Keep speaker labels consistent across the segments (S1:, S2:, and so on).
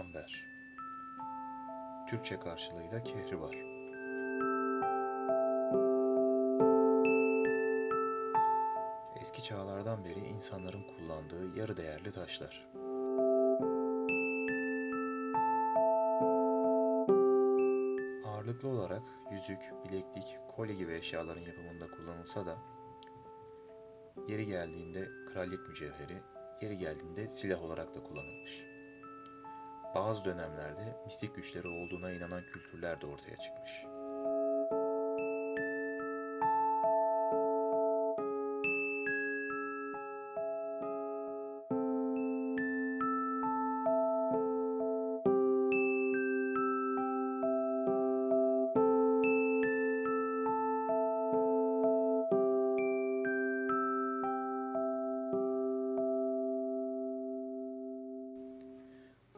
S1: Amber Türkçe karşılığıyla kehribar. Eski çağlardan beri insanların kullandığı yarı değerli taşlar. Ağırlıklı olarak yüzük, bileklik, kolye gibi eşyaların yapımında kullanılsa da yeri geldiğinde kraliyet mücevheri, yeri geldiğinde silah olarak da kullanılmış. Bazı dönemlerde mistik güçleri olduğuna inanan kültürler de ortaya çıkmış.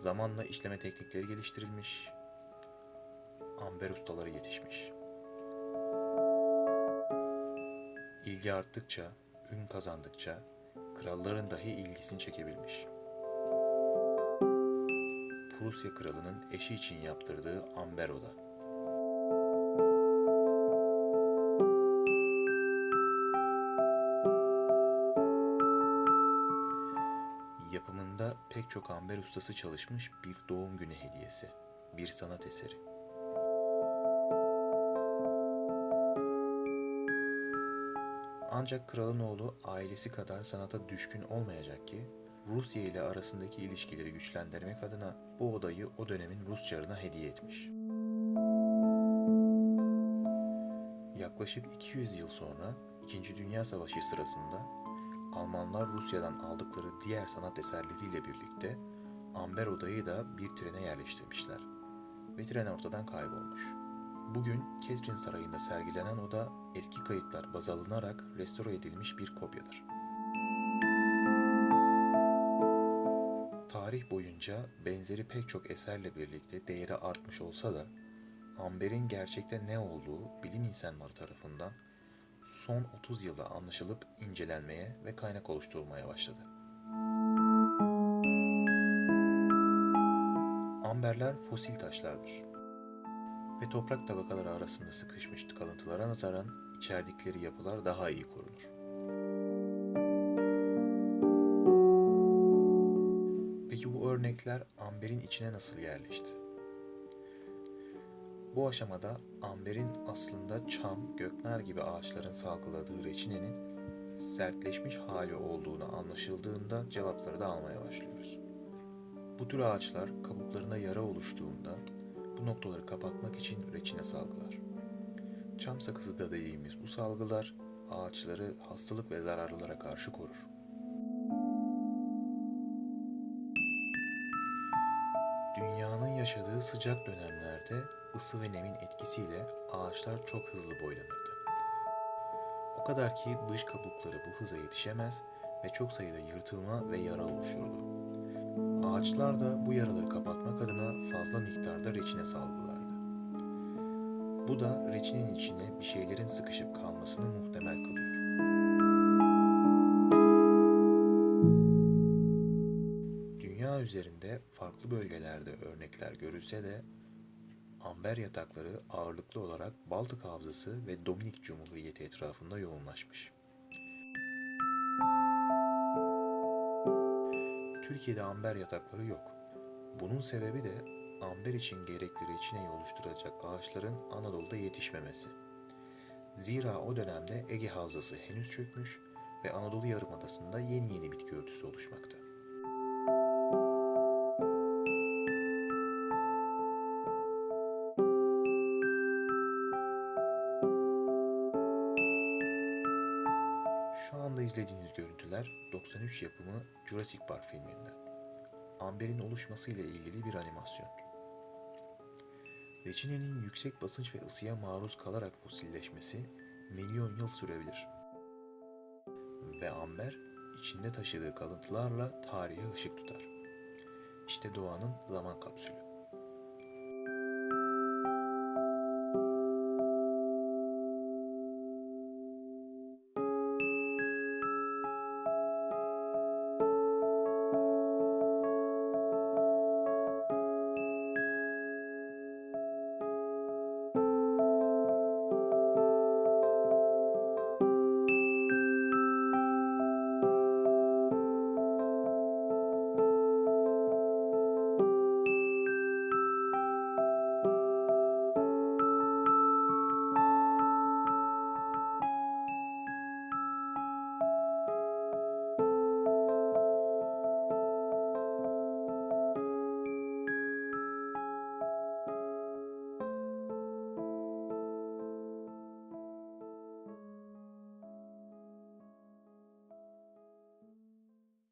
S1: Zamanla işleme teknikleri geliştirilmiş, amber ustaları yetişmiş. İlgi arttıkça, ün kazandıkça kralların dahi ilgisini çekebilmiş. Prusya kralının eşi için yaptırdığı amber oda. Pek çok amber ustası çalışmış bir doğum günü hediyesi, bir sanat eseri. Ancak kralın oğlu ailesi kadar sanata düşkün olmayacak ki Rusya ile arasındaki ilişkileri güçlendirmek adına bu odayı o dönemin Rus çarına hediye etmiş. Yaklaşık 200 yıl sonra 2. Dünya Savaşı sırasında Almanlar Rusya'dan aldıkları diğer sanat eserleriyle birlikte Amber Oda'yı da bir trene yerleştirmişler ve tren ortadan kaybolmuş. Bugün Catherine Sarayı'nda sergilenen oda eski kayıtlar baz alınarak restore edilmiş bir kopyadır. Tarih boyunca benzeri pek çok eserle birlikte değeri artmış olsa da amberin gerçekte ne olduğu bilim insanları tarafından son 30 yılda anlaşılıp incelenmeye ve kaynak oluşturulmaya başladı. Amberler fosil taşlardır ve toprak tabakaları arasında sıkışmış kalıntılara nazaran içerdikleri yapılar daha iyi korunur. Peki bu örnekler amberin içine nasıl yerleşti? Bu aşamada amberin aslında çam, göknar gibi ağaçların salgıladığı reçinenin sertleşmiş hali olduğunu anlaşıldığında cevapları da almaya başlıyoruz. Bu tür ağaçlar kabuklarına yara oluştuğunda bu noktaları kapatmak için reçine salgılar. Çam sakızı da dediğimiz bu salgılar ağaçları hastalık ve zararlılara karşı korur. Dünyanın yaşadığı sıcak dönemlerde ısı ve nemin etkisiyle ağaçlar çok hızlı boylanırdı. O kadar ki dış kabukları bu hıza yetişemez ve çok sayıda yırtılma ve yara oluşurdu. Ağaçlar da bu yaraları kapatmak adına fazla miktarda reçine salgılardı. Bu da reçinenin içine bir şeylerin sıkışıp kalmasını muhtemel kılıyor. Dünya üzerinde farklı bölgelerde örnekler görülse de amber yatakları ağırlıklı olarak Baltık Havzası ve Dominik Cumhuriyeti etrafında yoğunlaşmış. Türkiye'de amber yatakları yok. Bunun sebebi de amber için gerekli reçineyi oluşturacak ağaçların Anadolu'da yetişmemesi. Zira o dönemde Ege Havzası henüz çökmüş ve Anadolu Yarımadası'nda yeni yeni bitki örtüsü oluşmakta. Şu anda izlediğiniz görüntüler 93 yapımı Jurassic Park filminden. Amber'in oluşmasıyla ilgili bir animasyon. Reçinenin yüksek basınç ve ısıya maruz kalarak fosilleşmesi milyon yıl sürebilir. Ve amber içinde taşıdığı kalıntılarla tarihe ışık tutar. İşte doğanın zaman kapsülü.